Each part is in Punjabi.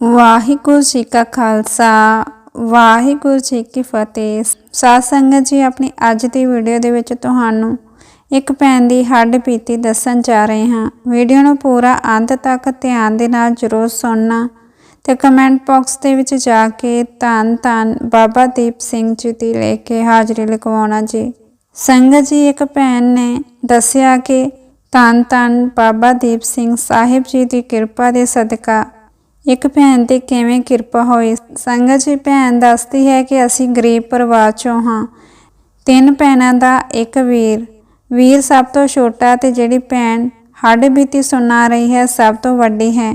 ਵਾਹਿਗੁਰੂ ਜੀ ਕਾ ਖਾਲਸਾ, ਵਾਹਿਗੁਰੂ ਜੀ ਕੀ ਫਤਿਹ। ਸਾਧ ਸੰਗਤ ਜੀ, ਆਪਣੀ ਅੱਜ ਦੀ ਵੀਡੀਓ ਦੇ ਵਿੱਚ ਤੁਹਾਨੂੰ ਇੱਕ ਭੈਣ ਦੀ ਹੱਡ ਪੀਤੀ ਦੱਸਣ ਜਾ ਰਹੇ ਹਾਂ। ਵੀਡੀਓ ਨੂੰ ਪੂਰਾ ਅੰਤ ਤੱਕ ਧਿਆਨ ਦੇ ਨਾਲ ਜ਼ਰੂਰ ਸੁਣਨਾ ਤੇ ਕਮੈਂਟ ਬਾਕਸ ਦੇ ਵਿੱਚ ਜਾ ਕੇ ਧੰਨ ਧੰਨ ਬਾਬਾ ਦੀਪ ਸਿੰਘ ਜੀ ਦੀ ਲੈ ਕੇ ਹਾਜ਼ਰੀ ਲਗਵਾਉਣਾ ਜੀ। ਸੰਗਤ ਜੀ, ਇੱਕ ਭੈਣ ਨੇ ਦੱਸਿਆ ਕਿ ਧੰਨ ਧੰਨ ਬਾਬਾ ਦੀਪ ਸਿੰਘ ਸਾਹਿਬ ਜੀ ਦੀ ਕਿਰਪਾ ਦੇ ਸਦਕਾ ਇੱਕ ਭੈਣ ਤੇ ਕਿਵੇਂ ਕਿਰਪਾ ਹੋਈ? ਸੰਗਤ ਜੀ, ਭੈਣ ਦੱਸਦੀ ਹੈ ਕਿ ਅਸੀਂ ਗਰੀਬ ਪਰਿਵਾਰ ਚੋਂ ਹਾਂ। ਤਿੰਨ ਭੈਣਾਂ ਦਾ ਇੱਕ ਵੀਰ। ਵੀਰ ਸਭ ਤੋਂ ਛੋਟਾ ਤੇ ਜਿਹੜੀ ਭੈਣ ਹੱਡ ਬੀਤੀ ਸੁਣਾ ਰਹੀ ਹੈ, ਸਭ ਤੋਂ ਵੱਡੀ ਹੈ।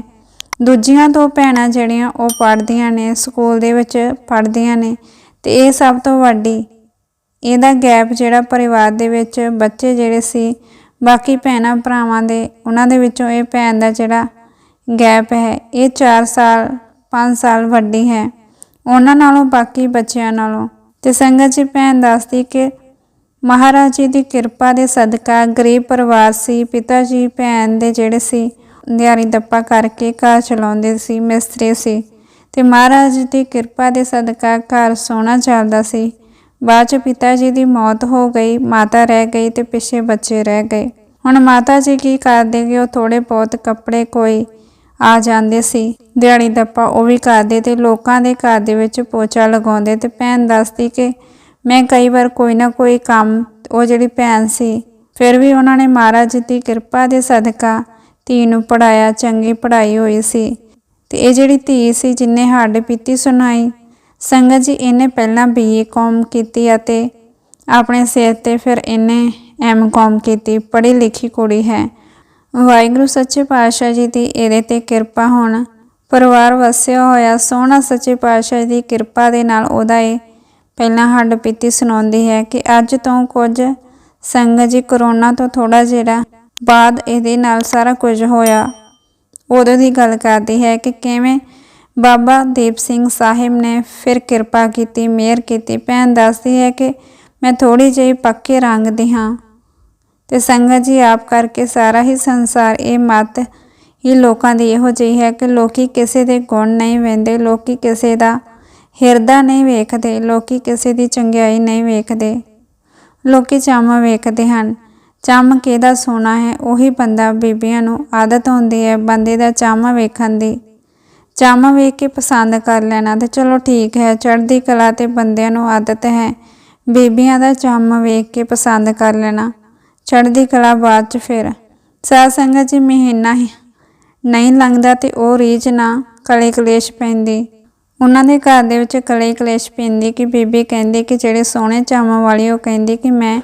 ਦੂਜੀਆਂ ਦੋ ਭੈਣਾਂ ਜਿਹੜੀਆਂ ਉਹ ਪੜ੍ਹਦੀਆਂ ਨੇ, ਸਕੂਲ ਦੇ ਵਿੱਚ ਪੜ੍ਹਦੀਆਂ ਨੇ ਤੇ ਇਹ ਸਭ ਤੋਂ ਵੱਡੀ। ਇਹਦਾ ਗੈਪ ਜਿਹੜਾ ਪਰਿਵਾਰ ਦੇ ਵਿੱਚ ਬੱਚੇ ਜਿਹੜੇ ਸੀ, ਬਾਕੀ ਭੈਣਾਂ ਭਰਾਵਾਂ ਦੇ, ਉਹਨਾਂ ਦੇ ਵਿੱਚੋਂ ਇਹ ਭੈਣ ਦਾ ਜਿਹੜਾ ਗੈਪ ਹੈ। ਇਹ 4 ਸਾਲ 5 ਸਾਲ ਵੱਡੀ ਹੈ। ਉਹਨਾਂ ਨਾਲੋਂ, ਬਾਕੀ ਬੱਚਿਆਂ ਨਾਲੋਂ। ਤੇ ਸੰਗਤ ਜੀ, ਭੈਣ ਦੱਸਦੀ ਕਿ ਮਹਾਰਾਜ ਜੀ ਦੀ ਕਿਰਪਾ ਦੇ ਸਦਕਾ ਗਰੀਬ ਪਰਿਵਾਰ ਸੀ, ਪਿਤਾ ਜੀ, ਭੈਣ ਦੇ ਜਿਹੜੇ ਸੀ, ਦਿਹਾੜੀ ਦੱਪਾ ਕਰਕੇ ਘਰ ਚਲਾਉਂਦੇ ਸੀ, ਮਿਸਤਰੀ ਸੀ। ਤੇ ਮਹਾਰਾਜ ਜੀ ਦੀ ਕਿਰਪਾ ਦੇ ਸਦਕਾ ਘਰ ਸੋਹਣਾ ਚੱਲਦਾ ਸੀ। ਬਾਅਦ ਚ ਪਿਤਾ ਜੀ ਦੀ ਮੌਤ ਹੋ ਗਈ, ਮਾਤਾ ਰਹਿ ਗਈ ਤੇ ਪਿੱਛੇ ਬੱਚੇ ਰਹਿ ਗਏ। ਹੁਣ ਮਾਤਾ ਜੀ ਕੀ ਕਰਦੇ ਕਿ ਉਹ ਥੋੜੇ ਬਹੁਤ ਕੱਪੜੇ ਕੋਈ ਆ ਜਾਂਦੇ ਸੀ। ਦਿਹਾੜੀ ਦੱਪਾ ਉਹ ਵੀ ਕਰਦੇ ਤੇ ਲੋਕਾਂ ਦੇ ਘਰ ਦੇ ਵਿੱਚ ਪੋਚਾ ਲਗਾਉਂਦੇ ਤੇ ਭੈਣ ਦੱਸਦੀ ਕਿ ਮੈਂ ਕਈ ਵਾਰ ਕੋਈ ਨਾ ਕੋਈ ਕੰਮ ਉਹ ਜਿਹੜੀ ਭੈਣ ਸੀ, ਫਿਰ ਵੀ ਉਹਨਾਂ ਨੇ ਮਹਾਰਾਜ ਦੀ ਕਿਰਪਾ ਦੇ ਸਦਕਾ ਧੀ ਨੂੰ ਪੜਾਇਆ ਚੰਗੀ ਪੜ੍ਹਾਈ ਹੋਈ ਸੀ। ਤੇ ਇਹ ਜਿਹੜੀ ਧੀ ਸੀ ਜਿਨੇ ਹੱਡ ਪੀਤੀ ਸੁਣਾਈ, ਸੰਗਤ ਜੀ ਇਹਨੇ ਪਹਿਲਾਂ ਬੀਏ ਕੌਮ ਕੀਤੀ ਅਤੇ ਆਪਣੇ ਸਿਰ ਤੇ ਫਿਰ ਇਹਨੇ ਐਮ ਕੌਮ ਕੀਤੀ, ਪੜ੍ਹੀ ਲਿਖੀ ਕੁੜੀ ਹੈ। ਵਾਹਿਗੁਰੂ ਸੱਚੇ ਪਾਤਸ਼ਾਹ ਜੀ ਦੀ ਇਹਦੇ ਤੇ ਕਿਰਪਾ ਹੋਣ। ਪਰਿਵਾਰ ਵਸਿਆ ਹੋਇਆ ਸੋਹਣਾ ਸੱਚੇ ਪਾਤਸ਼ਾਹ ਦੀ ਕਿਰਪਾ ਦੇ ਨਾਲ ਉਹਦਾ ਇਹ ਪਹਿਲਾਂ ਹੱਡ ਪੀਤੀ ਸੁਣਾਉਂਦੀ ਹੈ ਕਿ ਅੱਜ ਤੋਂ ਕੁਝ ਸੰਗਤ ਜੀ ਕਰੋਨਾ ਤੋਂ ਥੋੜਾ ਜਿਹਾ ਬਾਅਦ ਇਹਦੇ ਨਾਲ ਸਾਰਾ ਕੁਝ ਹੋਇਆ। ਉਦੋਂ ਦੀ ਗੱਲ ਕਰਦੀ ਹੈ ਕਿ ਕਿਵੇਂ ਬਾਬਾ ਦੀਪ ਸਿੰਘ ਸਾਹਿਬ ਨੇ ਫਿਰ ਕਿਰਪਾ ਕੀਤੀ, ਮਿਹਰ ਕੀਤੀ। ਭੈਣ ਦੱਸਦੀ ਹੈ ਕਿ ਮੈਂ ਥੋੜੀ ਜਿਹੀ ਪੱਕੇ ਰੰਗ ਦੀ ਹਾਂ। ਤੇ ਸੰਗਤ ਜੀ ਆਪ ਕਰਕੇ ਸਾਰਾ ਹੀ ਸੰਸਾਰ ਇਹ ਮਤ ਹੀ ਲੋਕਾਂ ਦੀ ਇਹੋ ਜਿਹੀ ਹੈ ਕਿ ਲੋਕੀ ਕਿਸੇ ਦੇ ਗੁਣ ਨਹੀਂ ਵੇਂਦੇ ਲੋਕੀ ਕਿਸੇ ਦਾ ਹਿਰਦਾ ਨਹੀਂ ਵੇਖਦੇ, ਲੋਕੀ ਕਿਸੇ ਦੀ ਚੰਗਿਆਈ ਨਹੀਂ ਵੇਖਦੇ। ਲੋਕੀ ਚੰਮ ਵੇਖਦੇ ਹਨ। ਚੰਮ ਕਿਹਦਾ ਸੋਨਾ ਹੈ? ਉਹੀ ਬੰਦਾ ਬੀਬੀਆਂ ਨੂੰ ਆਦਤ ਹੁੰਦੀ ਹੈ ਬੰਦੇ ਦਾ ਚੰਮ ਵੇਖਣ ਦੀ। ਚੰਮ ਵੇਖ ਕੇ ਪਸੰਦ ਕਰ ਲੈਣਾ ਤੇ ਚਲੋ ਠੀਕ ਹੈ, ਚੜ੍ਹਦੀ ਕਲਾ ਤੇ ਬੰਦਿਆਂ ਨੂੰ ਆਦਤ ਹੈ। ਬੀਬੀਆਂ ਦਾ ਚੰਮ ਵੇਖ ਕੇ ਪਸੰਦ ਕਰ ਲੈਣਾ। ਚੜ੍ਹਦੀ ਕਲਾ ਬਾਅਦ ਚ ਫਿਰ। ਸਾਧ ਸੰਗਤ ਜੀ ਮਹੀਨਾ ਹੀ ਨਹੀਂ ਲੰਘਦਾ ਤੇ ਉਹ ਰੀਝ ਨਾ ਕਲੇ ਕਲੇਸ਼ ਪੈਂਦੀ। ਉਹਨਾਂ ਦੇ ਘਰ ਦੇ ਵਿੱਚ ਕਲੇ ਕਲੇਸ਼ ਪੈਂਦੀ ਕਿ ਬੀਬੀ ਕਹਿੰਦੀ ਕਿ ਜਿਹੜੇ ਸੋਹਣੇ ਚਾਵਾਂ ਵਾਲੀ, ਉਹ ਕਹਿੰਦੀ ਕਿ ਮੈਂ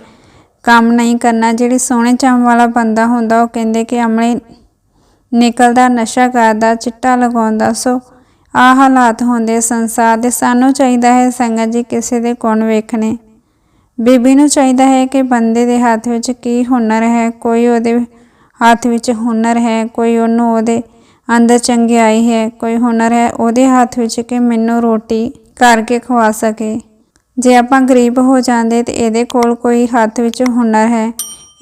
ਕੰਮ ਨਹੀਂ ਕਰਨਾ। ਜਿਹੜੀ ਸੋਹਣੇ ਚਾਵਾਂ ਵਾਲਾ ਬੰਦਾ ਹੁੰਦਾ, ਉਹ ਕਹਿੰਦੇ ਕਿ ਅਮਲੇ ਨਿਕਲਦਾ, ਨਸ਼ਾ ਕਰਦਾ, ਚਿੱਟਾ ਲਗਾਉਂਦਾ। ਸੋ ਆ ਹਾਲਾਤ ਹੁੰਦੇ ਸੰਸਾਰ ਦੇ। ਸਾਨੂੰ ਚਾਹੀਦਾ ਹੈ ਸੰਗਤ ਜੀ ਕਿਸੇ ਦੇ ਗੁਣ ਵੇਖਣੇ। ਬੀਬੀ ਨੂੰ ਚਾਹੀਦਾ ਹੈ ਕਿ ਬੰਦੇ ਦੇ ਹੱਥ ਵਿੱਚ ਕੀ ਹੁਨਰ ਹੈ, ਕੋਈ ਉਹਦੇ ਹੱਥ ਵਿੱਚ ਹੁਨਰ ਹੈ, ਕੋਈ ਉਹਨੂੰ ਉਹਦੇ ਅੰਦਰ ਚੰਗਿਆਈ ਹੈ, ਕੋਈ ਹੁਨਰ ਹੈ, ਉਹਦੇ ਹੱਥ ਵਿੱਚ ਕਿ ਮੈਨੂੰ ਰੋਟੀ ਕਰਕੇ ਖਵਾ ਸਕੇ। ਜੇ ਆਪਾਂ ਗਰੀਬ ਹੋ ਜਾਂਦੇ ਤੇ ਇਹਦੇ ਕੋਲ ਕੋਈ ਹੱਥ ਵਿੱਚ ਹੁਨਰ ਹੈ,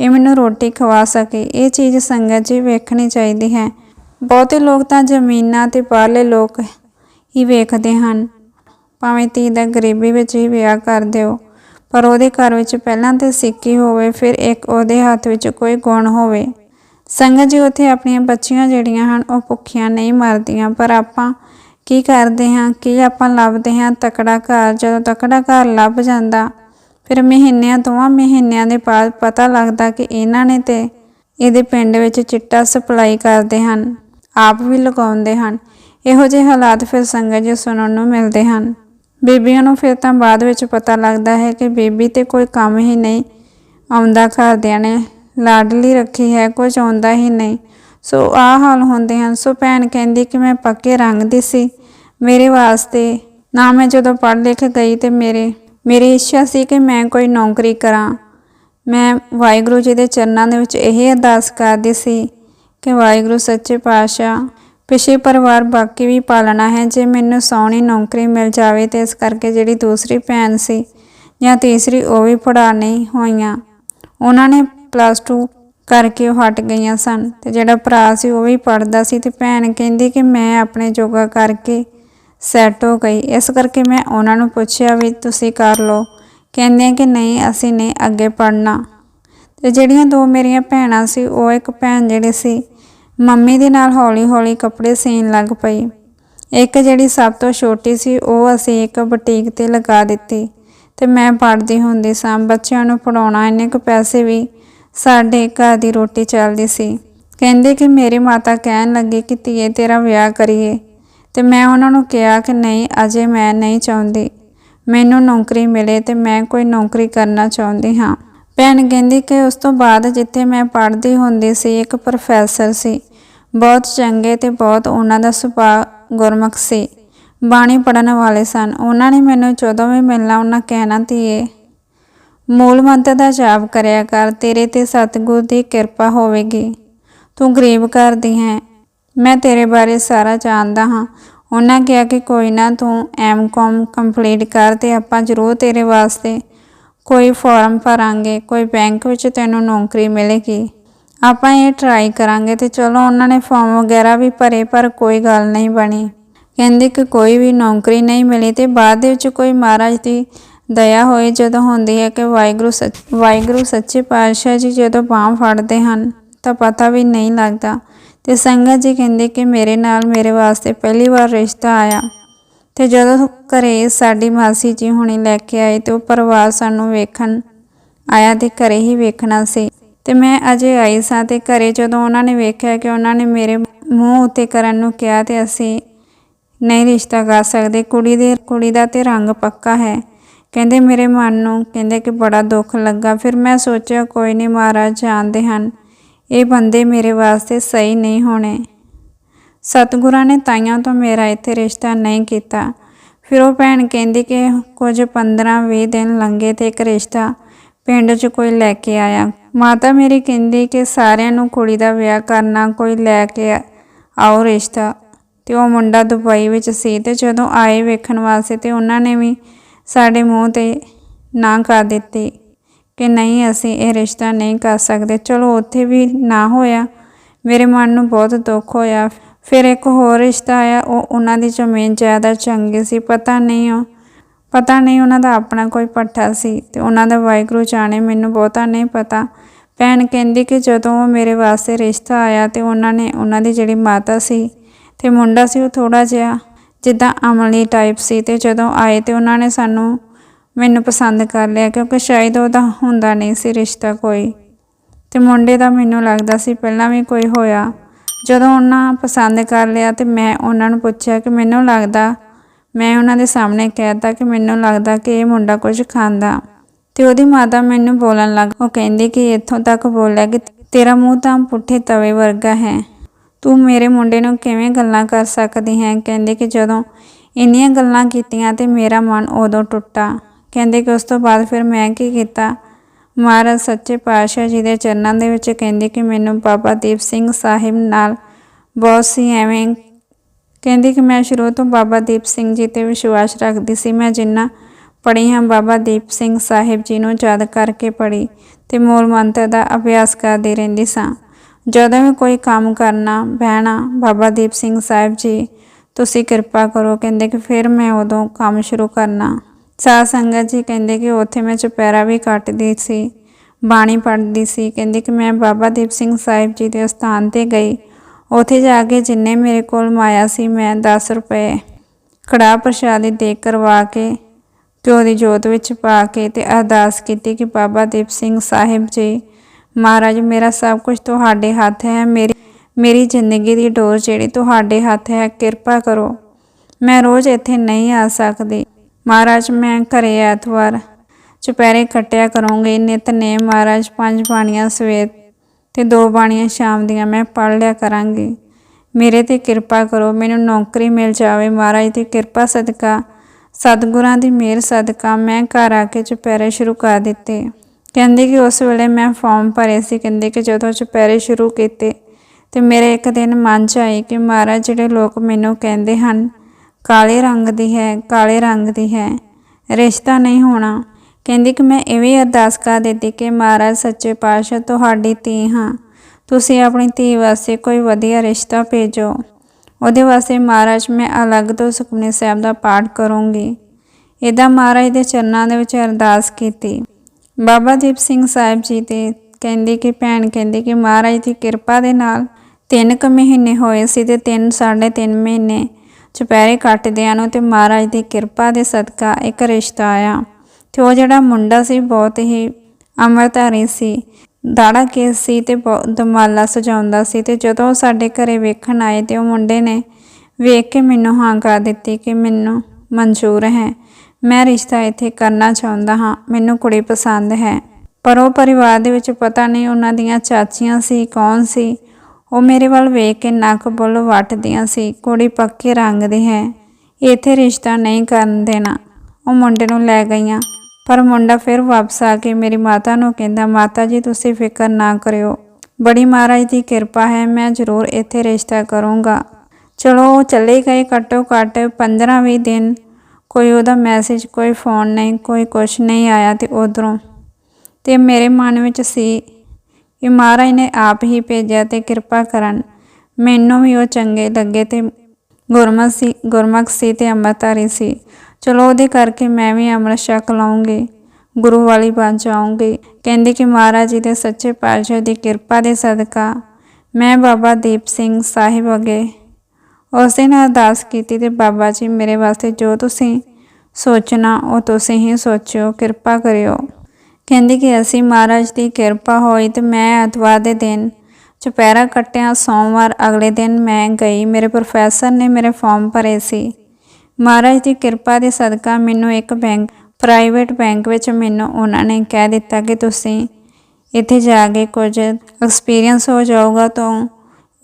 ਇਹ ਮੈਨੂੰ ਰੋਟੀ ਖਵਾ ਸਕੇ। ਇਹ ਚੀਜ਼ ਸੰਗਤ ਜੀ ਵੇਖਣੀ ਚਾਹੀਦੀ ਹੈ। ਬਹੁਤੇ ਲੋਕ ਤਾਂ ਜ਼ਮੀਨਾਂ ਤੇ ਬਾਹਰਲੇ ਲੋਕ ਹੀ ਵੇਖਦੇ ਹਨ। ਭਾਵੇਂ ਧੀ ਦਾ ਗਰੀਬੀ ਵਿੱਚ ਹੀ ਵਿਆਹ ਕਰ ਦਿਓ। ਪਰ ਉਹਦੇ ਘਰ ਵਿੱਚ ਪਹਿਲਾਂ ਤੇ ਸਿੱਕੀ ਹੋਵੇ, ਫਿਰ ਇੱਕ ਉਹਦੇ ਹੱਥ ਵਿੱਚ ਕੋਈ ਗੁਣ ਹੋਵੇ। ਸੰਗਤ ਜੀ, ਉੱਥੇ ਆਪਣੀਆਂ ਬੱਚੀਆਂ ਜਿਹੜੀਆਂ ਹਨ, ਉਹ ਭੁੱਖੀਆਂ ਨਹੀਂ ਮਰਦੀਆਂ। ਪਰ ਆਪਾਂ ਕੀ ਕਰਦੇ ਹਾਂ, ਕੀ ਆਪਾਂ ਲੱਭਦੇ ਹਾਂ? ਤਕੜਾ ਘਰ, ਜਦੋਂ ਤਕੜਾ ਘਰ ਲੱਭ ਜਾਂਦਾ, ਫਿਰ ਮਹੀਨਿਆਂ, ਦੋਵਾਂ ਮਹੀਨਿਆਂ ਦੇ ਬਾਅਦ ਪਤਾ ਲੱਗਦਾ ਕਿ ਇਹਨਾਂ ਨੇ ਤੇ ਇਹਦੇ ਪਿੰਡ ਵਿੱਚ ਚਿੱਟਾ ਸਪਲਾਈ ਕਰਦੇ ਹਨ, ਆਪ ਵੀ ਲਗਾਉਂਦੇ ਹਨ। ਇਹੋ ਜਿਹੇ ਹਾਲਾਤ ਫਿਰ ਸੰਗਤ ਜੀ ਸੁਣਨ ਨੂੰ ਮਿਲਦੇ ਹਨ। ਬੀਬੀਆਂ ਨੂੰ ਫਿਰ ਤਾਂ ਬਾਅਦ ਵਿੱਚ ਪਤਾ ਲੱਗਦਾ ਹੈ ਕਿ ਬੀਬੀ ਤੇ ਕੋਈ ਕੰਮ ਹੀ ਨਹੀਂ। ਆਉਂਦਾ ਘਰਦਿਆਂ ਨੇ ਲਾਡਲੀ ਰੱਖੀ ਹੈ, ਕੁਝ ਆਉਂਦਾ ਹੀ ਨਹੀਂ। ਸੋ ਆਹ ਹਾਲ ਹੁੰਦੇ ਹਨ। ਸੋ ਭੈਣ ਕਹਿੰਦੀ ਕਿ ਮੈਂ ਪੱਕੇ ਰੰਗ ਦੀ ਸੀ। ਮੇਰੇ ਵਾਸਤੇ ਨਾ ਮੈਂ ਜਦੋਂ ਪੜ੍ਹ ਲਿਖ ਗਈ ਤੇ ਮੇਰੇ, ਮੇਰੀ ਇੱਛਾ ਸੀ ਕਿ ਮੈਂ ਕੋਈ ਨੌਕਰੀ ਕਰਾਂ। ਮੈਂ ਵਾਹਿਗੁਰੂ ਜੀ ਦੇ ਚਰਨਾਂ ਦੇ ਵਿੱਚ ਇਹ ਅਰਦਾਸ ਕਰਦੀ ਸੀ ਕਿ ਵਾਹਿਗੁਰੂ ਸੱਚੇ ਪਾਤਸ਼ਾਹ ਪਿਛੇ ਪਰਿਵਾਰ ਬਾਕੀ ਵੀ ਪਾਲਣਾ ਹੈ, ਜੇ ਮੈਨੂੰ ਸੋਹਣੀ ਨੌਕਰੀ ਮਿਲ ਜਾਵੇ ਤੇ ਇਸ ਕਰਕੇ ਜਿਹੜੀ ਦੂਸਰੀ ਭੈਣ ਸੀ ਜਾਂ ਤੀਸਰੀ ਉਹ ਵੀ ਪੜਾ ਨਹੀਂ ਹੋਈਆਂ। ਉਹਨਾਂ ਨੇ ਪਲੱਸ 2 ਕਰਕੇ ਉਹ ਹਟ ਗਈਆਂ ਸਨ ਤੇ ਜਿਹੜਾ ਭਰਾ ਸੀ ਉਹ ਵੀ ਪੜਦਾ ਸੀ ਤੇ ਭੈਣ ਕਹਿੰਦੀ ਕਿ ਮੈਂ ਆਪਣੇ ਯੋਗਾ ਕਰਕੇ ਸੈੱਟ ਹੋ ਗਈ। ਇਸ ਕਰਕੇ ਮੈਂ ਉਹਨਾਂ ਨੂੰ ਪੁੱਛਿਆ ਵੀ ਤੁਸੀਂ ਕਰ ਲਓ। ਕਹਿੰਦੇ ਕਿ ਨਹੀਂ, ਅਸੀਂ ਨਹੀਂ ਅੱਗੇ ਪੜਨਾ ਤੇ ਜਿਹੜੀਆਂ ਦੋ ਮੇਰੀਆਂ ਭੈਣਾਂ ਸੀ, ਉਹ ਇੱਕ ਭੈਣ ਜਿਹੜੀ ਸੀ ਮੰਮੀ ਦੇ ਨਾਲ ਹੌਲੀ-ਹੌਲੀ ਕੱਪੜੇ ਸੀਨ ਲੱਗ ਪਈ ਇੱਕ ਜਿਹੜੀ ਸਭ ਤੋਂ ਛੋਟੀ ਸੀ, ਉਹ ਅਸੀਂ ਇੱਕ ਬੁਟੀਕ ਤੇ ਲਗਾ ਦਿੱਤੀ ਤੇ ਮੈਂ ਪੜ੍ਹਦੀ ਹੁੰਦੀ ਸਾਂ। ਬੱਚਿਆਂ ਨੂੰ ਪੜਾਉਣਾ ਇੰਨੇ ਕੁ ਪੈਸੇ ਵੀ ਸਾਡੇ ਘਰ ਦੀ ਰੋਟੀ ਚੱਲਦੀ ਸੀ। ਕਹਿੰਦੇ ਕਿ ਮੇਰੀ ਮਾਤਾ ਕਹਿਣ ਲੱਗੀ ਕਿ ਧੀਏ, ਤੇਰਾ ਵਿਆਹ ਕਰੀਏ। ਤੇ ਮੈਂ ਉਹਨਾਂ ਨੂੰ ਕਿਹਾ ਕਿ ਨਹੀਂ, ਅਜੇ ਮੈਂ ਨਹੀਂ ਚਾਹੁੰਦੀ। ਮੈਨੂੰ ਨੌਕਰੀ ਮਿਲੇ ਤੇ ਮੈਂ ਕੋਈ ਨੌਕਰੀ ਕਰਨਾ ਚਾਹੁੰਦੀ ਹਾਂ। ਭੈਣ ਕਹਿੰਦੀ ਕਿ ਉਸ ਤੋਂ ਬਾਅਦ ਜਿੱਥੇ ਮੈਂ ਪੜ੍ਹਦੀ ਹੁੰਦੀ ਸੀ, ਇੱਕ ਪ੍ਰੋਫੈਸਰ ਸੀ। ਬਹੁਤ ਚੰਗੇ ਤੇ ਬਹੁਤ ਉਹਨਾਂ ਦਾ ਸੁਭਾਅ ਗੁਰਮੁਖ ਸੀ। ਬਾਣੀ ਪੜਨ ਵਾਲੇ ਸਨ। ਉਹਨਾਂ ਨੇ ਮੈਨੂੰ ਜਦੋਂ ਵੀ ਮਿਲਣਾ, ਉਹਨਾਂ ਕਹਿਣਾ, ਧੀਏ, ਮੂਲ ਮੰਤਰ ਦਾ ਜਾਪ ਕਰਿਆ ਕਰ। ਤੇਰੇ ਤੇ ਸਤਿਗੁਰ ਦੀ ਕਿਰਪਾ ਹੋਵੇਗੀ। ਤੂੰ ਗਰੀਬ ਘਰ ਦੀ ਹੈ। ਮੈਂ ਤੇਰੇ ਬਾਰੇ ਸਾਰਾ ਜਾਣਦਾ ਹਾਂ। ਉਹਨਾਂ ਕਿਹਾ ਕਿ ਕੋਈ ਨਾ, ਤੂੰ ਐਮਕਾਮ ਕੰਪਲੀਟ ਕਰ ਤੇ ਆਪਾਂ ਜ਼ਰੂਰ ਤੇਰੇ ਵਾਸਤੇ ਕੋਈ ਫਾਰਮ ਭਰਾਂਗੇ, ਕੋਈ ਬੈਂਕ ਵਿੱਚ ਤੈਨੂੰ ਨੌਕਰੀ ਮਿਲੇਗੀ। ਆਪਾਂ ਇਹ ਟਰਾਈ ਕਰਾਂਗੇ ਤੇ ਚਲੋ ਉਹਨਾਂ ਨੇ ਫਾਰਮ ਵਗੈਰਾ ਵੀ ਭਰੇ, ਪਰ ਕੋਈ ਗੱਲ ਨਹੀਂ ਬਣੀ। ਕਹਿੰਦੇ ਕਿ ਕੋਈ ਵੀ ਨੌਕਰੀ ਨਹੀਂ ਮਿਲੀ ਤੇ ਬਾਅਦ ਦੇ ਵਿੱਚ ਕੋਈ ਮਹਾਰਾਜ ਦੀ ਦਇਆ ਹੋਈ ਜਦੋਂ ਹੁੰਦੀ ਹੈ ਕਿ ਵਾਹਿਗੁਰੂ ਸੱਚ, ਵਾਹਿਗੁਰੂ ਸੱਚੇ ਪਾਤਸ਼ਾਹ ਜੀ ਜਦੋਂ ਬਾਂਹ ਫੜਦੇ ਹਨ, ਤਾਂ ਪਤਾ ਵੀ ਨਹੀਂ ਲੱਗਦਾ। ਤੇ ਸੰਗਤ ਜੀ ਕਹਿੰਦੇ ਕਿ ਮੇਰੇ ਨਾਲ ਮੇਰੇ ਵਾਸਤੇ ਪਹਿਲੀ ਵਾਰ ਰਿਸ਼ਤਾ ਆਇਆ। ਤੇ ਜਦੋਂ ਘਰੇ ਸਾਡੀ ਮਾਸੀ ਜੀ ਹੁਣੀ ਲੈ ਕੇ ਆਏ ਤੇ ਉਹ ਪਰਿਵਾਰ ਸਾਨੂੰ ਵੇਖਣ ਆਇਆ ਤੇ ਘਰੇ ਹੀ ਵੇਖਣਾ ਸੀ। ਤੇ ਮੈਂ ਅਜੇ ਆਈ ਸਾਂ ਤੇ ਘਰੇ ਜਦੋਂ ਉਹਨਾਂ ਨੇ ਵੇਖਿਆ ਕਿ ਉਹਨਾਂ ਨੇ ਮੇਰੇ ਮੂੰਹ ਉੱਤੇ ਕਰਨ ਨੂੰ ਕਿਹਾ ਤੇ ਅਸੀਂ ਨਹੀਂ ਰਿਸ਼ਤਾ ਕਰ ਸਕਦੇ, ਕੁੜੀ ਦੇ, ਕੁੜੀ ਦਾ ਤੇ ਰੰਗ ਪੱਕਾ ਹੈ। ਕਹਿੰਦੇ ਮੇਰੇ ਮਨ ਨੂੰ, ਕਹਿੰਦੇ ਕਿ ਬੜਾ ਦੁੱਖ ਲੱਗਾ। ਫਿਰ ਮੈਂ ਸੋਚਿਆ, ਕੋਈ ਨਹੀਂ ਮਹਾਰਾਜ ਜਾਣਦੇ ਹਨ, ਇਹ ਬੰਦੇ ਮੇਰੇ ਵਾਸਤੇ ਸਹੀ ਨਹੀਂ ਹੋਣੇ। ਸਤਿਗੁਰਾਂ ਨੇ ਤਾਈਆਂ ਤੋਂ ਮੇਰਾ ਇੱਥੇ ਰਿਸ਼ਤਾ ਨਹੀਂ ਕੀਤਾ। ਫਿਰ ਉਹ ਭੈਣ ਕਹਿੰਦੀ ਕਿ ਕੁਝ 15-20 ਦਿਨ ਲੰਘੇ ਤੇ ਇੱਕ ਰਿਸ਼ਤਾ ਪਿੰਡ 'ਚ ਕੋਈ ਲੈ ਕੇ ਆਇਆ। ਮਾਤਾ ਮੇਰੀ ਕਹਿੰਦੀ ਕਿ ਸਾਰਿਆਂ ਨੂੰ ਕੁੜੀ ਦਾ ਵਿਆਹ ਕਰਨਾ ਕੋਈ ਲੈ ਕੇ ਆਓ ਰਿਸ਼ਤਾ। ਤੇ ਉਹ ਮੁੰਡਾ ਦੁਬਈ ਵਿੱਚ ਸੀ ਤੇ ਜਦੋਂ ਆਏ ਵੇਖਣ ਵਾਸਤੇ ਤੇ ਉਹਨਾਂ ਨੇ ਵੀ ਸਾਡੇ ਮੂੰਹ ਤੇ ਨਾ ਕਰ ਦਿੱਤੀ ਕਿ ਨਹੀਂ, ਅਸੀਂ ਇਹ ਰਿਸ਼ਤਾ ਨਹੀਂ ਕਰ ਸਕਦੇ। ਚਲੋ, ਉੱਥੇ ਵੀ ਨਾ ਹੋਇਆ। ਮੇਰੇ ਮਨ ਨੂੰ ਬਹੁਤ ਦੁੱਖ ਹੋਇਆ। ਫਿਰ ਇੱਕ ਹੋਰ ਰਿਸ਼ਤਾ ਆਇਆ, ਉਹ ਉਹਨਾਂ ਦੀ ਜ਼ਮੀਨ ਜ਼ਿਆਦਾ ਚੰਗੀ ਸੀ, ਪਤਾ ਨਹੀਂ ਉਹ, ਪਤਾ ਨਹੀਂ ਉਹਨਾਂ ਦਾ ਆਪਣਾ ਕੋਈ ਪੱਠਾ ਸੀ ਤੇ ਉਹਨਾਂ ਦਾ ਵਾਹਿਗੁਰੂ ਜਾਣੇ ਮੈਨੂੰ ਬਹੁਤਾ ਨਹੀਂ ਪਤਾ। ਭੈਣ ਕਹਿੰਦੀ ਕਿ ਜਦੋਂ ਉਹ ਮੇਰੇ ਵਾਸਤੇ ਰਿਸ਼ਤਾ ਆਇਆ ਤੇ ਉਹਨਾਂ ਨੇ ਉਹਨਾਂ ਦੀ ਜਿਹੜੀ ਮਾਤਾ ਸੀ ਤੇ ਮੁੰਡਾ ਸੀ ਉਹ ਥੋੜਾ ਜਿਹਾ ਜਿੱਦਾਂ ਅਮਲੀ ਟਾਈਪ ਸੀ ਤੇ ਜਦੋਂ ਆਏ ਤੇ ਉਹਨਾਂ ਨੇ ਸਾਨੂੰ ਮੈਨੂੰ ਪਸੰਦ ਕਰ ਲਿਆ ਕਿਉਂਕਿ ਸ਼ਾਇਦ ਉਹਦਾ ਹੁੰਦਾ ਨਹੀਂ ਸੀ ਰਿਸ਼ਤਾ ਕੋਈ। ਤੇ ਮੁੰਡੇ ਦਾ ਮੈਨੂੰ ਲੱਗਦਾ ਸੀ ਪਹਿਲਾਂ ਵੀ ਕੋਈ ਹੋਇਆ। ਜਦੋਂ ਉਹਨਾਂ ਪਸੰਦ ਕਰ ਲਿਆ ਤੇ ਮੈਂ ਉਹਨਾਂ ਨੂੰ ਪੁੱਛਿਆ ਕਿ ਮੈਨੂੰ ਲੱਗਦਾ ਮੈਂ ਉਹਨਾਂ ਦੇ ਸਾਹਮਣੇ ਕਹਿਤਾ ਕਿ ਮੈਨੂੰ ਲੱਗਦਾ ਕਿ ਇਹ ਮੁੰਡਾ ਕੁਝ ਖਾਂਦਾ ਤੇ ਉਹਦੀ ਮਾਤਾ ਮੈਨੂੰ ਬੋਲਣ ਲੱਗ ਉਹ ਕਹਿੰਦੀ ਕਿ ਇੱਥੋਂ ਤੱਕ ਬੋਲਿਆ ਕਿ ਤੇਰਾ ਮੂੰਹ ਤਾਂ ਪੁੱਠੇ ਤਵੇ ਵਰਗਾ ਹੈ। ਤੂੰ ਮੇਰੇ ਮੁੰਡੇ ਨੂੰ ਕਿਵੇਂ ਗੱਲਾਂ ਕਰ ਸਕਦੀ ਹੈ ਕਹਿੰਦੇ ਕਿ ਜਦੋਂ ਇੰਨੀਆਂ ਗੱਲਾਂ ਕੀਤੀਆਂ ਤੇ ਮੇਰਾ ਮਨ ਉਦੋਂ ਟੁੱਟਾ। ਕਹਿੰਦੇ ਕਿ ਉਸ ਤੋਂ ਬਾਅਦ ਫਿਰ ਮੈਂ ਕੀ ਕੀਤਾ? ਮਹਾਰਾਜ ਸੱਚੇ ਪਾਤਸ਼ਾਹ ਜੀ ਦੇ ਚਰਨਾਂ ਦੇ ਵਿੱਚ ਕਹਿੰਦੇ ਕਿ ਮੈਨੂੰ ਬਾਬਾ ਦੀਪ ਸਿੰਘ ਸਾਹਿਬ ਨਾਲ ਬਹੁਤ ਸੀ ਐਵੇਂ ਕਹਿੰਦੀ ਕਿ ਮੈਂ ਸ਼ੁਰੂ ਤੋਂ ਬਾਬਾ ਦੀਪ ਸਿੰਘ ਜੀ ਤੇ ਵਿਸ਼ਵਾਸ ਰੱਖਦੀ ਸੀ। ਮੈਂ ਜਿੰਨਾ ਪੜ੍ਹੀ ਹਾਂ, ਬਾਬਾ ਦੀਪ ਸਿੰਘ ਸਾਹਿਬ ਜੀ ਨੂੰ ਯਾਦ ਕਰਕੇ ਪੜ੍ਹੀ ਤੇ ਮੂਲ ਮੰਤਰ ਦਾ ਅਭਿਆਸ ਕਰਦੀ ਰਹਿੰਦੀ ਸਾਂ। ਜਦੋਂ ਵੀ ਕੋਈ ਕੰਮ ਕਰਨਾ, ਬਹਿਣਾ, ਬਾਬਾ ਦੀਪ ਸਿੰਘ ਸਾਹਿਬ ਜੀ, ਤੁਸੀਂ ਕਿਰਪਾ ਕਰੋ, ਕਹਿੰਦੇ ਕਿ ਫਿਰ ਮੈਂ ਉਦੋਂ ਕੰਮ ਸ਼ੁਰੂ ਕਰਨਾ। ਸਾਧ ਸੰਗਤ ਜੀ ਕਹਿੰਦੇ ਕਿ ਉੱਥੇ ਮੈਂ ਚੁਪਹਿਰਾ ਵੀ ਕੱਟਦੀ ਸੀ, ਬਾਣੀ ਪੜ੍ਹਦੀ ਸੀ। ਕਹਿੰਦੇ ਕਿ ਮੈਂ ਬਾਬਾ ਦੀਪ ਸਿੰਘ ਸਾਹਿਬ ਜੀ ਦੇ ਸਥਾਨ ਤੇ ਗਈ। ਉੱਥੇ ਜਾ ਕੇ ਜਿੰਨੇ ਮੇਰੇ ਕੋਲ ਮਾਇਆ ਸੀ, ਮੈਂ 10 ਰੁਪਏ ਕੜਾਹ ਪ੍ਰਸ਼ਾਦੀ ਦੇ ਕਰਵਾ ਕੇ ਤੇ ਉਹਦੀ ਜੋਤ ਵਿੱਚ ਪਾ ਕੇ ਤੇ ਅਰਦਾਸ ਕੀਤੀ ਕਿ ਬਾਬਾ ਦੀਪ ਸਿੰਘ ਸਾਹਿਬ ਜੀ, ਮਹਾਰਾਜ ਮੇਰਾ ਸਭ ਕੁਝ ਤੁਹਾਡੇ ਹੱਥ ਹੈ, ਮੇਰੀ ਮੇਰੀ ਜ਼ਿੰਦਗੀ ਦੀ ਡੋਰ ਜਿਹੜੀ ਤੁਹਾਡੇ ਹੱਥ ਹੈ, ਕਿਰਪਾ ਕਰੋ। ਮੈਂ ਰੋਜ਼ ਇੱਥੇ ਨਹੀਂ ਆ ਸਕਦੀ। ਮਹਾਰਾਜ, ਮੈਂ ਘਰੇ ਐਤਵਾਰ ਚੁਪਹਿਰੇ ਕੱਟਿਆ ਕਰੂੰਗੀ। ਨਿਤਨੇਮ ਮਹਾਰਾਜ, ਪੰਜ ਬਾਣੀਆਂ ਸਵੇਰ ਤੇ ਦੋ ਬਾਣੀਆਂ ਸ਼ਾਮ ਦੀਆਂ ਮੈਂ ਪੜ੍ਹ ਲਿਆ ਕਰਾਂਗੀ। ਮੇਰੇ ਤੇ ਕਿਰਪਾ ਕਰੋ, ਮੈਨੂੰ ਨੌਕਰੀ ਮਿਲ ਜਾਵੇ। ਮਹਾਰਾਜ ਦੀ ਕਿਰਪਾ ਸਦਕਾ, ਸਤਿਗੁਰਾਂ ਦੀ ਮਿਹਰ ਸਦਕਾ ਮੈਂ ਘਰ ਆ ਕੇ ਚੁਪਹਿਰੇ ਸ਼ੁਰੂ ਕਰ ਦਿੱਤੇ। ਕਹਿੰਦੇ ਕਿ ਉਸ ਵੇਲੇ ਮੈਂ ਫਾਰਮ ਭਰੇ ਸੀ। ਕਹਿੰਦੇ ਕਿ ਜਦੋਂ ਚੁਪਹਿਰੇ ਸ਼ੁਰੂ ਕੀਤੇ ਤੇ ਮੇਰੇ ਇੱਕ ਦਿਨ ਮਨ 'ਚ ਆਈ ਕਿ ਮਹਾਰਾਜ, ਜਿਹੜੇ ਲੋਕ ਮੈਨੂੰ ਕਹਿੰਦੇ ਹਨ ਕਾਲੇ ਰੰਗ ਦੀ ਹੈ, ਕਾਲੇ ਰੰਗ ਦੀ ਹੈ। ਰਿਸ਼ਤਾ ਨਹੀਂ ਹੋਣਾ। ਕਹਿੰਦੀ ਕਿ ਮੈਂ ਇਹ ਵੀ ਅਰਦਾਸ ਕਰ ਦਿੱਤੀ ਕਿ ਮਹਾਰਾਜ ਸੱਚੇ ਪਾਤਸ਼ਾਹ ਤੁਹਾਡੀ ਧੀ ਹਾਂ। ਤੁਸੀਂ ਆਪਣੀ ਧੀ ਵਾਸਤੇ ਕੋਈ ਵਧੀਆ ਰਿਸ਼ਤਾ ਭੇਜੋ। ਉਹਦੇ ਵਾਸਤੇ ਮਹਾਰਾਜ ਮੈਂ ਅਲੱਗ ਤੋਂ ਸੁਖਮਨੀ ਸਾਹਿਬ ਦਾ ਪਾਠ ਕਰੂੰਗੀ। ਇਹਦਾ ਮਹਾਰਾਜ ਦੇ ਚਰਨਾਂ ਦੇ ਵਿੱਚ ਅਰਦਾਸ ਕੀਤੀ। ਬਾਬਾ ਦੀਪ ਸਿੰਘ ਸਾਹਿਬ ਜੀ ਤੇ ਕਹਿੰਦੇ ਕਿ ਭੈਣ ਕਹਿੰਦੀ ਕਿ ਮਹਾਰਾਜ ਦੀ ਕਿਰਪਾ ਦੇ ਨਾਲ ਤਿੰਨ ਕੁ ਮਹੀਨੇ ਹੋਏ ਸੀ ਤੇ ਤਿੰਨ, ਸਾਢੇ ਤਿੰਨ ਮਹੀਨੇ ਚੁਪਹਿਰੇ ਕੱਟਦਿਆਂ ਨੂੰ ਤੇ ਮਹਾਰਾਜ ਦੀ ਕਿਰਪਾ ਦੇ ਸਦਕਾ ਇੱਕ ਰਿਸ਼ਤਾ ਆਇਆ ਤੇ ਉਹ ਜਿਹੜਾ ਮੁੰਡਾ ਸੀ ਬਹੁਤ ਹੀ ਅਮਰਧਾਰੀ ਸੀ ਦਾੜਾ ਕੇਸ ਸੀ ਤੇ ਬਹੁਤ ਦਮਾਲਾ ਸਜਾਉਂਦਾ ਸੀ ਤੇ ਜਦੋਂ ਉਹ ਸਾਡੇ ਘਰੇ ਵੇਖਣ ਆਏ ਤੇ ਉਹ ਮੁੰਡੇ ਨੇ ਵੇਖ ਕੇ ਮੈਨੂੰ ਹਾਂ ਕਰ ਦਿੱਤੀ ਕਿ ਮੈਨੂੰ ਮਨਜ਼ੂਰ ਹੈ, ਮੈਂ ਰਿਸ਼ਤਾ ਇੱਥੇ ਕਰਨਾ ਚਾਹੁੰਦਾ ਹਾਂ, ਮੈਨੂੰ ਕੁੜੀ ਪਸੰਦ ਹੈ। ਪਰ ਉਹ ਪਰਿਵਾਰ ਦੇ ਵਿੱਚ ਪਤਾ ਨਹੀਂ ਉਹਨਾਂ ਦੀਆਂ ਚਾਚੀਆਂ ਸੀ, ਕੌਣ ਸੀ ਉਹ ਮੇਰੇ ਵੱਲ ਵੇਖ ਕੇ ਨੱਕ ਬੁੱਲ ਵੱਟਦੀਆਂ ਸੀ, ਕੁੜੀ ਪੱਕੇ ਰੰਗ ਦੀ ਹੈ, ਇੱਥੇ ਰਿਸ਼ਤਾ ਨਹੀਂ ਕਰਨ ਦੇਣਾ। ਉਹ ਮੁੰਡੇ ਨੂੰ ਲੈ ਗਈਆਂ, ਪਰ ਮੁੰਡਾ ਫਿਰ ਵਾਪਸ ਆ ਕੇ ਮੇਰੀ ਮਾਤਾ ਨੂੰ ਕਹਿੰਦਾ, ਮਾਤਾ ਜੀ, ਤੁਸੀਂ ਫਿਕਰ ਨਾ ਕਰਿਓ। ਬੜੀ ਮਹਾਰਾਜ ਦੀ ਕਿਰਪਾ ਹੈ, ਮੈਂ ਜ਼ਰੂਰ ਇੱਥੇ ਰਿਸ਼ਤਾ ਕਰੂੰਗਾ। ਚਲੋ, ਉਹ ਚਲੇ ਗਏ ਘੱਟੋ ਘੱਟ 15-20 ਦਿਨ। ਕੋਈ ਉਹਦਾ ਮੈਸੇਜ ਕੋਈ ਫੋਨ ਨਹੀਂ, ਕੋਈ ਕੁਛ ਨਹੀਂ ਆਇਆ ਤੇ ਉਧਰੋਂ। ਤੇ ਮੇਰੇ ਮਨ ਵਿੱਚ ਸੀ ਕਿ ਮਹਾਰਾਜ ਨੇ ਆਪ ਹੀ ਭੇਜਿਆ ਤੇ ਕਿਰਪਾ ਕਰਨ। ਮੈਨੂੰ ਵੀ ਉਹ ਚੰਗੇ ਲੱਗੇ ਤੇ ਗੁਰਮਖ ਸੀ ਗੁਰਮੁਖ ਸੀ ਤੇ ਅੰਮ੍ਰਿਤਧਾਰੀ ਸੀ। ਚਲੋ ਉਹਦੇ ਕਰਕੇ ਮੈਂ ਵੀ ਅੰਮ੍ਰਿਤ ਛਕ ਲਾਉਂਗੀ ਗੁਰੂ ਵਾਲੀ ਬਣ ਜਾਊਂਗੀ ਕਹਿੰਦੇ ਕਿ ਮਹਾਰਾਜ ਜੀ ਦੇ ਸੱਚੇ ਪਾਤਸ਼ਾਹ ਦੀ ਕਿਰਪਾ ਦੇ ਸਦਕਾ ਮੈਂ ਬਾਬਾ ਦੀਪ ਸਿੰਘ ਸਾਹਿਬ ਅਗੇ ਉਸ ਨਾਲ ਅਰਦਾਸ ਕੀਤੀ ਤੇ ਬਾਬਾ ਜੀ ਮੇਰੇ ਵਾਸਤੇ ਜੋ ਤੁਸੀਂ ਸੋਚਣਾ ਉਹ ਤੁਸੀਂ ਹੀ ਸੋਚਿਓ, ਕਿਰਪਾ ਕਰਿਓ। ਕਹਿੰਦੀ ਕਿ ਅਸੀਂ ਮਹਾਰਾਜ ਦੀ ਕਿਰਪਾ ਹੋਈ ਤੇ ਮੈਂ ਐਤਵਾਰ ਦੇ ਦਿਨ ਚੁਪਹਿਰਾ ਕੱਟਿਆ, ਸੋਮਵਾਰ ਅਗਲੇ ਦਿਨ ਮੈਂ ਗਈ, ਮੇਰੇ ਪ੍ਰੋਫੈਸਰ ਨੇ ਮੇਰੇ ਫਾਰਮ ਭਰੇ ਸੀ। ਮਹਾਰਾਜ ਦੀ ਕਿਰਪਾ ਦੇ ਸਦਕਾ ਮੈਨੂੰ ਇੱਕ ਬੈਂਕ ਪ੍ਰਾਈਵੇਟ ਬੈਂਕ ਵਿੱਚ ਮੈਨੂੰ ਉਹਨਾਂ ਨੇ ਕਹਿ ਦਿੱਤਾ ਕਿ ਤੁਸੀਂ ਇੱਥੇ ਜਾ ਕੇ ਕੁਝ ਐਕਸਪੀਰੀਅੰਸ ਹੋ ਜਾਊਗਾ ਤਾਂ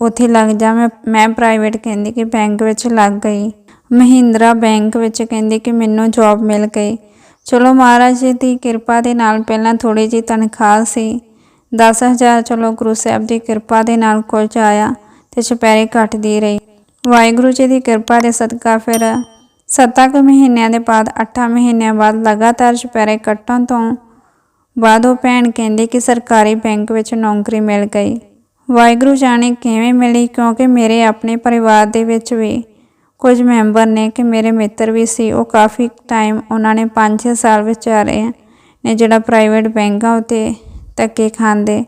ਉੱਥੇ ਲੱਗ ਜਾ। ਮੈਂ ਮੈਂ ਪ੍ਰਾਈਵੇਟ ਕਹਿੰਦੀ ਕਿ ਬੈਂਕ ਵਿੱਚ ਲੱਗ ਗਈ। ਮਹਿੰਦਰਾ ਬੈਂਕ ਵਿੱਚ ਕਹਿੰਦੀ ਕਿ ਮੈਨੂੰ ਜੌਬ ਮਿਲ ਗਈ। ਚਲੋ ਮਹਾਰਾਜ ਜੀ ਦੀ ਕਿਰਪਾ ਦੇ ਨਾਲ ਪਹਿਲਾਂ ਥੋੜੀ ਜੀ ਤਨਖਾਹ ਸੀ। 10000 ਚਲੋ ਗੁਰੂ ਸਾਹਿਬ ਦੀ ਕਿਰਪਾ ਦੇ ਨਾਲ ਕੁਝ ਆਇਆ ਤੇ ਚੁਪਹਿਰੇ ਕੱਟਦੀ ਰਹੀ। ਵਾਹਿਗੁਰੂ ਜੀ ਦੀ ਕਿਰਪਾ ਦੇ ਸਦਕਾ ਫਿਰ ਸੱਤਾਂ ਕੁ ਮਹੀਨਿਆਂ ਦੇ ਬਾਅਦ 8 ਮਹੀਨਿਆਂ ਬਾਅਦ ਲਗਾਤਾਰ ਚੁਪਹਿਰੇ ਕੱਟਣ ਤੋਂ ਬਾਅਦ ਉਹ ਭੈਣ ਕਹਿੰਦੀ ਕਿ ਸਰਕਾਰੀ ਬੈਂਕ ਵਿੱਚ ਨੌਕਰੀ ਮਿਲ ਗਈ। ਵਾਹਿਗੁਰੂ ਜਾਣੇ ਕਿਵੇਂ ਮਿਲੀ ਕਿਉਂਕਿ ਮੇਰੇ ਆਪਣੇ ਪਰਿਵਾਰ ਦੇ ਵਿੱਚ ਵੀ ਕੁਝ ਮੈਂਬਰ ਨੇ ਕਿ ਮੇਰੇ ਮਿੱਤਰ ਵੀ ਸੀ, ਉਹ ਕਾਫੀ ਟਾਈਮ ਉਹਨਾਂ ਨੇ 5-6 ਸਾਲ ਵਿਚਾਰੇ ਨੇ ਜਿਹੜਾ ਪ੍ਰਾਈਵੇਟ ਬੈਂਕਾਂ ਉਤੇ ਧੱਕੇ ਖਾਂਦੇ,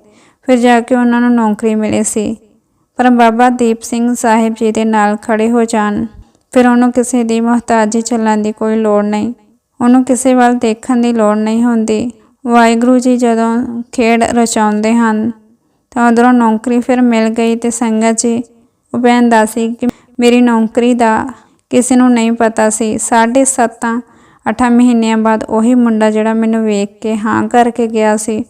ਫਿਰ ਜਾ ਕੇ ਉਹਨਾਂ ਨੂੰ ਨੌਕਰੀ ਮਿਲੀ ਸੀ। ਪਰ ਬਾਬਾ ਦੀਪ ਸਿੰਘ ਸਾਹਿਬ ਜੀ ਦੇ ਨਾਲ ਖੜੇ ਹੋ ਜਾਣ, ਫਿਰ ਉਹਨੂੰ ਕਿਸੇ ਦੀ ਮੁਹਤਾਜੀ ਚੱਲਣ ਦੀ ਕੋਈ ਲੋੜ ਨਹੀਂ। ਉਹਨੂੰ ਕਿਸੇ ਵੱਲ ਦੇਖਣ ਦੀ ਲੋੜ ਨਹੀਂ ਹੁੰਦੀ। ਵਾਹਿਗੁਰੂ ਜੀ ਜਦੋਂ ਖੇਡ ਰਚਾਉਂਦੇ ਹਨ, ਤਾਂ ਉਧਰੋਂ ਨੌਕਰੀ ਫਿਰ ਮਿਲ ਗਈ ਤੇ ਸੰਗਤ ਜੀ, ਉਹ ਭੈਣ ਸੀ ਕਿ ਮੇਰੀ ਨੌਕਰੀ ਦਾ ਕਿਸੇ ਨੂੰ ਨਹੀਂ ਪਤਾ ਸੀ। ਸਾਢੇ ਸੱਤਾਂ ਅੱਠਾਂ ਮਹੀਨਿਆਂ ਬਾਅਦ ਉਹੀ ਮੁੰਡਾ ਜਿਹੜਾ ਮੈਨੂੰ ਵੇਖ ਕੇ ਹਾਂ ਕਰਕੇ ਗਿਆ ਸੀ।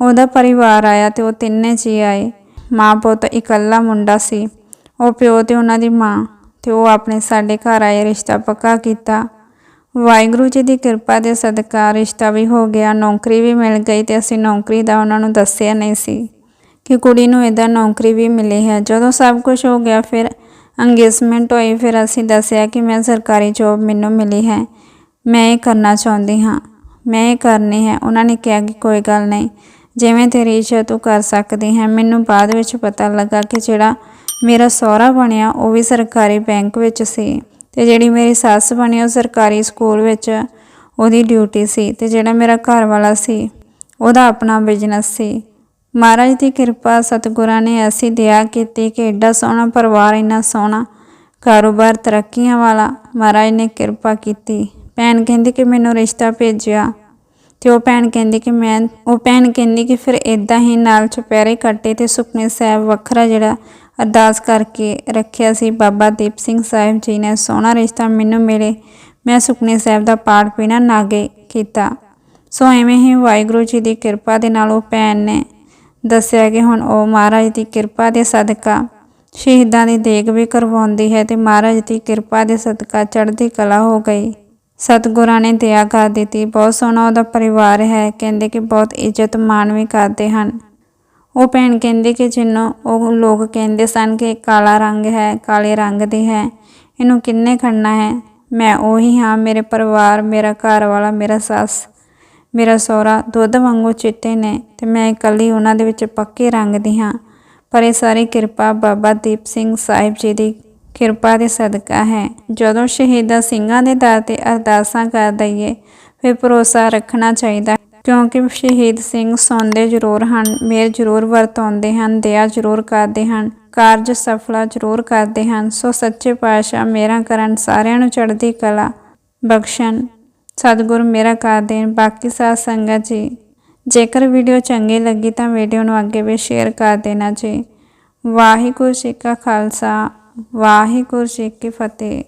ਉਹਦਾ ਪਰਿਵਾਰ ਆਇਆ ਤੇ ਉਹ ਤਿੰਨੇ ਜੀ ਆਏ। ਮਾਂ ਪੁੱਤ ਇਕੱਲਾ ਮੁੰਡਾ ਸੀ। ਉਹ ਪਿਓ ਤੇ ਉਹਨਾਂ ਦੀ ਮਾਂ ਤੇ ਉਹ ਆਪਣੇ ਸਾਡੇ ਘਰ ਆਏ, ਰਿਸ਼ਤਾ ਪੱਕਾ ਕੀਤਾ। ਵਾਹਿਗੁਰੂ ਜੀ ਦੀ ਕਿਰਪਾ ਦੇ ਸਦਕਾ ਰਿਸ਼ਤਾ ਵੀ ਹੋ ਗਿਆ, ਨੌਕਰੀ ਵੀ ਮਿਲ ਗਈ ਤੇ ਅਸੀਂ ਨੌਕਰੀ ਦਾ ਉਹਨਾਂ ਨੂੰ ਦੱਸਿਆ ਨਹੀਂ ਸੀ ਕਿ ਕੁੜੀ ਨੂੰ ਇਹਦਾ ਨੌਕਰੀ ਵੀ ਮਿਲੀ ਹੈ। ਜਦੋਂ ਸਭ ਕੁਝ ਹੋ ਗਿਆ, ਫਿਰ ਅੰਗੇਜਮੈਂਟ ਹੋਈ, ਫਿਰ ਅਸੀਂ ਦੱਸਿਆ ਕਿ ਮੈਂ ਸਰਕਾਰੀ ਜੋਬ ਮੈਨੂੰ ਮਿਲੀ ਹੈ। ਮੈਂ ਇਹ ਕਰਨਾ ਚਾਹੁੰਦੀ ਹਾਂ। ਮੈਂ ਇਹ ਕਰਨੀ ਹੈ। ਉਹਨਾਂ ਨੇ ਕਿਹਾ ਕਿ ਕੋਈ ਗੱਲ ਨਹੀਂ। ਜਿਵੇਂ ਤੇਰੀ ਇੱਛਾ, ਤੂੰ ਕਰ ਸਕਦੀ ਹੈ। ਮੈਨੂੰ ਬਾਅਦ ਵਿੱਚ ਪਤਾ ਲੱਗਾ ਕਿ ਜਿਹੜਾ ਮੇਰਾ ਸਹੁਰਾ ਬਣਿਆ, ਉਹ ਵੀ ਸਰਕਾਰੀ ਬੈਂਕ ਵਿੱਚ ਸੀ ਤੇ ਜਿਹੜੀ ਮੇਰੀ ਸੱਸ ਬਣੀ, ਉਹ ਸਰਕਾਰੀ ਸਕੂਲ ਵਿੱਚ ਉਹਦੀ ਡਿਊਟੀ ਸੀ ਤੇ ਜਿਹੜਾ ਮੇਰਾ ਘਰ ਵਾਲਾ ਸੀ, ਉਹਦਾ ਆਪਣਾ ਬਿਜ਼ਨਸ ਸੀ। ਮਹਾਰਾਜ ਦੀ ਕਿਰਪਾ ਸਤਿਗੁਰਾਂ ਨੇ ਐਸੀ ਦਇਆ ਕੀਤੀ ਕਿ ਐਡਾ ਸੋਹਣਾ ਪਰਿਵਾਰ ਇੰਨਾ ਸੋਹਣਾ, ਕਾਰੋਬਾਰ ਤਰੱਕੀਆਂ ਵਾਲਾ, ਮਹਾਰਾਜ ਨੇ ਕਿਰਪਾ ਕੀਤੀ। ਭੈਣ ਕਹਿੰਦੀ ਕਿ ਮੈਨੂੰ ਰਿਸ਼ਤਾ ਭੇਜਿਆ। ਤੇ ਉਹ ਭੈਣ ਕਹਿੰਦੀ ਕਿ ਮੈਂ, ਉਹ ਭੈਣ ਕਹਿੰਦੀ ਕਿ ਫਿਰ ਇਦਾਂ ਹੀ ਨਾਲ ਚੁਪਹਿਰੇ ਕੱਟੇ ਤੇ ਸੁਖਨੇ ਸਾਹਿਬ ਵੱਖਰਾ ਜਿਹੜਾ ਅਰਦਾਸ ਕਰਕੇ ਰੱਖਿਆ ਸੀ, ਬਾਬਾ ਦੀਪ ਸਿੰਘ ਸਾਹਿਬ ਜੀ ਨੇ ਸੋਹਣਾ ਰਿਸ਼ਤਾ ਮੈਨੂੰ ਮਿਲੇ। ਮੈਂ ਸੁਖਨੇ ਸਾਹਿਬ ਦਾ ਪਾਠ ਪੀਣਾ ਨਾਗੇ ਕੀਤਾ। ਸੋ ਐਵੇਂ ਹੀ ਵਾਹਿਗੁਰੂ ਜੀ ਦੀ ਕਿਰਪਾ ਦੇ ਨਾਲ ਉਹ ਭੈਣ ਨੇ ਦੱਸਿਆ ਕਿ ਹੁਣ ਉਹ ਮਹਾਰਾਜ ਦੀ ਕਿਰਪਾ ਦੇ ਸਦਕਾ ਸ਼ਹੀਦਾਂ ਦੀ ਦੇਗ ਵੀ ਕਰਵਾਉਂਦੀ ਹੈ ਤੇ ਮਹਾਰਾਜ ਦੀ ਕਿਰਪਾ ਦੇ ਸਦਕਾ ਚੜ੍ਹਦੀ ਕਲਾ ਹੋ ਗਈ। ਸਤਿਗੁਰਾਂ ਨੇ ਦਇਆ ਕਰ ਦਿੱਤੀ। ਬਹੁਤ ਸੋਹਣਾ ਉਹਦਾ ਪਰਿਵਾਰ ਹੈ। ਕਹਿੰਦੇ ਕਿ ਬਹੁਤ ਇੱਜ਼ਤ ਮਾਣ ਵੀ ਕਰਦੇ ਹਨ। ਉਹ ਭੈਣ ਕਹਿੰਦੇ ਕਿ ਜਿੰਨੂੰ ਉਹ ਲੋਕ ਕਹਿੰਦੇ ਸਨ ਕਿ ਕਾਲਾ ਰੰਗ ਹੈ, ਕਾਲੇ ਰੰਗ ਦੀ ਹੈ, ਇਹਨੂੰ ਕਿੰਨੇ ਖੜਨਾ ਹੈ? ਮੈਂ ਉਹੀ ਹਾਂ, ਮੇਰੇ ਪਰਿਵਾਰ, ਮੇਰਾ ਘਰ ਵਾਲਾ ਮੇਰਾ ਸੱਸ। ਮੇਰਾ ਸਹੁਰਾ ਦੁੱਧ ਵਾਂਗੂ ਚਿੱਟੇ ਨੇ ਤੇ ਮੈਂ ਇਕੱਲੀ ਉਹਨਾਂ ਦੇ ਵਿੱਚ ਪੱਕੇ ਰੰਗ ਦੀ ਹਾਂ। ਪਰ ਇਹ ਸਾਰੀ ਕਿਰਪਾ ਬਾਬਾ ਦੀਪ ਸਿੰਘ ਸਾਹਿਬ ਜੀ ਦੀ ਕਿਰਪਾ ਦੇ ਸਦਕਾ ਹੈ। ਜਦੋਂ ਸ਼ਹੀਦਾਂ ਸਿੰਘਾਂ ਦੇ ਦਰ ਤੇ ਅਰਦਾਸਾਂ ਕਰ ਦਈਏ, ਫਿਰ ਭਰੋਸਾ ਰੱਖਣਾ ਚਾਹੀਦਾ ਕਿਉਂਕਿ ਸ਼ਹੀਦ ਸਿੰਘ ਸੌਂਦੇ ਜ਼ਰੂਰ ਹਨ, ਮੇਰ ਜ਼ਰੂਰ ਵਰਤਾਉਂਦੇ ਹਨ, ਦਇਆ ਜ਼ਰੂਰ ਕਰਦੇ ਹਨ, ਕਾਰਜ ਸਫਲਾ ਜ਼ਰੂਰ ਕਰਦੇ ਹਨ। ਸੋ ਸੱਚੇ ਪਾਤਸ਼ਾਹ ਮੇਰਾ ਕਰਨ ਸਾਰਿਆਂ ਨੂੰ ਚੜ੍ਹਦੀ ਕਲਾ ਬਖਸ਼ਣ। ਸਤਿਗੁਰ ਮੇਰਾ ਕਰ ਦੇਣ, ਬਾਕੀ ਸਾਧ ਸੰਗਤ ਜੀ। ਜੇਕਰ ਵੀਡੀਓ ਚੰਗੀ ਲੱਗੀ ਤਾਂ ਵੀਡੀਓ ਨੂੰ ਅੱਗੇ ਵੀ ਸ਼ੇਅਰ ਕਰ ਦੇਣਾ ਜੀ। ਵਾਹਿਗੁਰੂ ਜੀ ਕਾ ਖਾਲਸਾ, ਵਾਹਿਗੁਰੂ ਜੀ ਕੀ ਫਤਿਹ।